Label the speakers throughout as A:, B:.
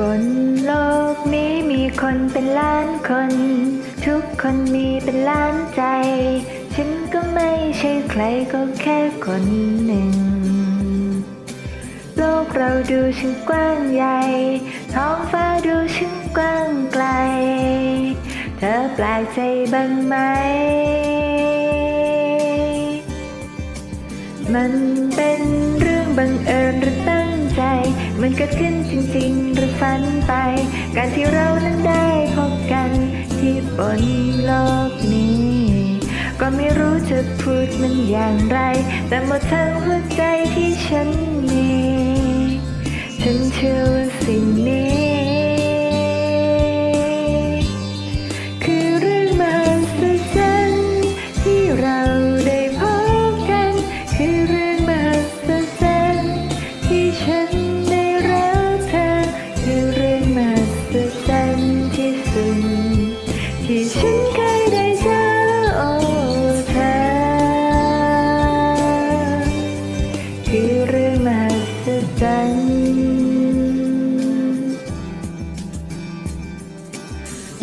A: บนโลกนี้มีคนเป็นล้านคน ทุกคนมีเป็นล้านใจ ฉันก็ไม่ใช่ใครก็แค่คนหนึ่ง โลกเราดูช่างกว้างใหญ่ ท้องฟ้าดูช่างกว้างไกล เธอแปลกใจบ้างไหม มันเป็นเรื่องบังเอิญหรือตั้ง มันเกิดขึ้นจริงๆหรือฝันไป การที่เรานั้นได้พบกันที่บนโลกนี้ ก็ไม่รู้จะพูดมันอย่างไร แต่หมดทั้งหัวใจที่ฉันมีฉันเชื่อว่า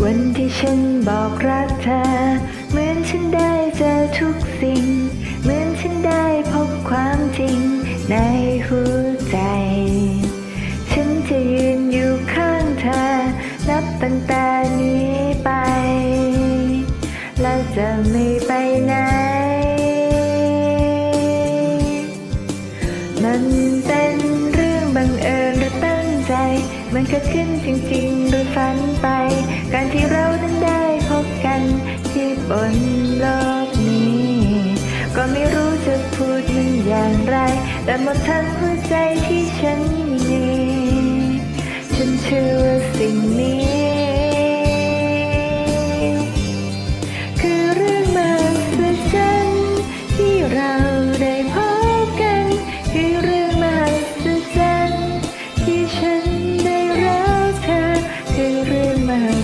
A: วันที่ฉันบอกรักเธอ เหมือนฉันได้เจอทุกสิ่ง เหมือนฉันได้พบความจริงในหัวใจ ฉันจะยืนอยู่ข้างเธอ นับตั้งแต่นี้ไป และจะไม่ไปไหน มันเป็นเรื่องบังเอิญหรือตั้งใจ มันเกิดขึ้น อย่างไร แต่มาทั้งหัวใจที่ฉันมี ฉันเชื่อว่าสิ่งนี้ คือเรื่องมหัศจรรที่เราได้พบกัน คือเรื่องมหัศจรรที่ฉันได้รักเธอ คือเรื่องมหั